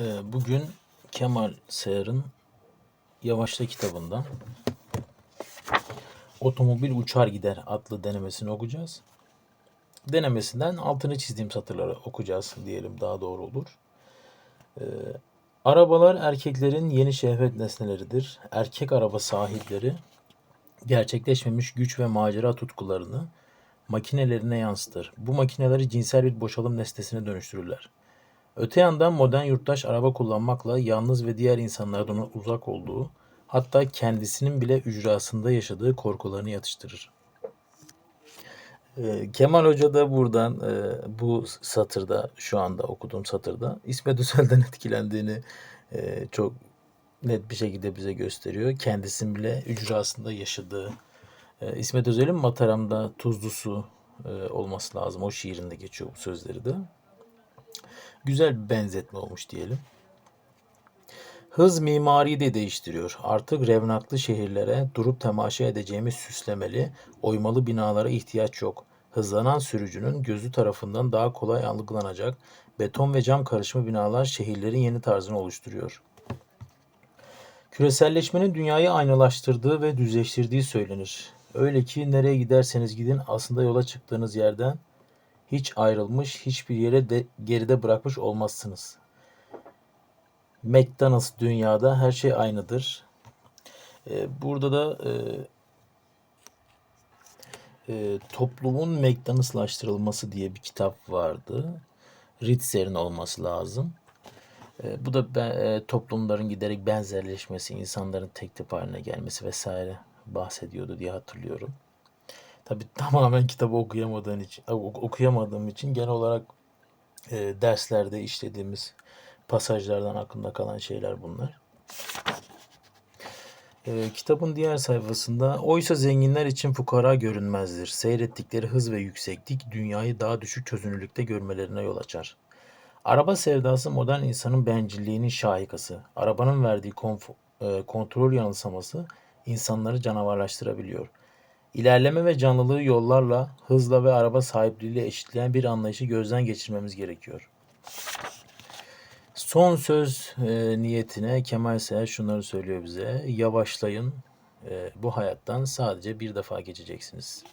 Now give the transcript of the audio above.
Ee, Bugün Kemal Sayar'ın Yavaşla kitabından Otomobil Uçar Gider adlı denemesini okuyacağız. Denemesinden altını çizdiğim satırları okuyacağız diyelim daha doğru olur. Ee, arabalar erkeklerin yeni şehvet nesneleridir. Erkek araba sahipleri gerçekleşmemiş güç ve macera tutkularını makinelerine yansıtır. Bu makineleri cinsel bir boşalım nesnesine dönüştürürler. Öte yandan modern yurttaş araba kullanmakla yalnız ve diğer insanlardan uzak olduğu, hatta kendisinin bile ücrasında yaşadığı korkularını yatıştırır. Ee, Kemal Hoca da buradan e, bu satırda, şu anda okuduğum satırda İsmet Özel'den etkilendiğini e, çok net bir şekilde bize gösteriyor. Kendisinin bile ücrasında yaşadığı. E, İsmet Özel'in Mataram'da tuzlu su olması lazım. O şiirinde geçiyor bu sözleri de. Güzel bir benzetme olmuş diyelim. Hız mimariyi de değiştiriyor. Artık revnaklı şehirlere durup temaşa edeceğimiz süslemeli, oymalı binalara ihtiyaç yok. Hızlanan sürücünün gözü tarafından daha kolay algılanacak beton ve cam karışımı binalar şehirlerin yeni tarzını oluşturuyor. Küreselleşmenin dünyayı aynalaştırdığı ve düzleştirdiği söylenir. Öyle ki nereye giderseniz gidin aslında yola çıktığınız yerden hiç ayrılmış, hiçbir yere de geride bırakmış olmazsınız. McDonald's dünyada her şey aynıdır. Ee, burada da e, e, toplumun McDonald'slaştırılması diye bir kitap vardı. Ritzer'in olması lazım. E, bu da be- e, toplumların giderek benzerleşmesi, insanların tek tip haline gelmesi vesaire bahsediyordu diye hatırlıyorum. Tabii tamamen kitabı okuyamadığım için, ok- okuyamadığım için genel olarak e, derslerde işlediğimiz pasajlardan aklımda kalan şeyler bunlar. E, kitabın diğer sayfasında oysa zenginler için fukara görünmezdir. Seyrettikleri hız ve yükseklik dünyayı daha düşük çözünürlükte görmelerine yol açar. Araba sevdası modern insanın bencilliğinin şahikası. Arabanın verdiği konf- e, kontrol yanılsaması insanları canavarlaştırabiliyor. İlerleme ve canlılığı yollarla, hızla ve araba sahipliğiyle eşitleyen bir anlayışı gözden geçirmemiz gerekiyor. Son söz e, niyetine Kemal Sayar şunları söylüyor bize. Yavaşlayın. E, bu hayattan sadece bir defa geçeceksiniz.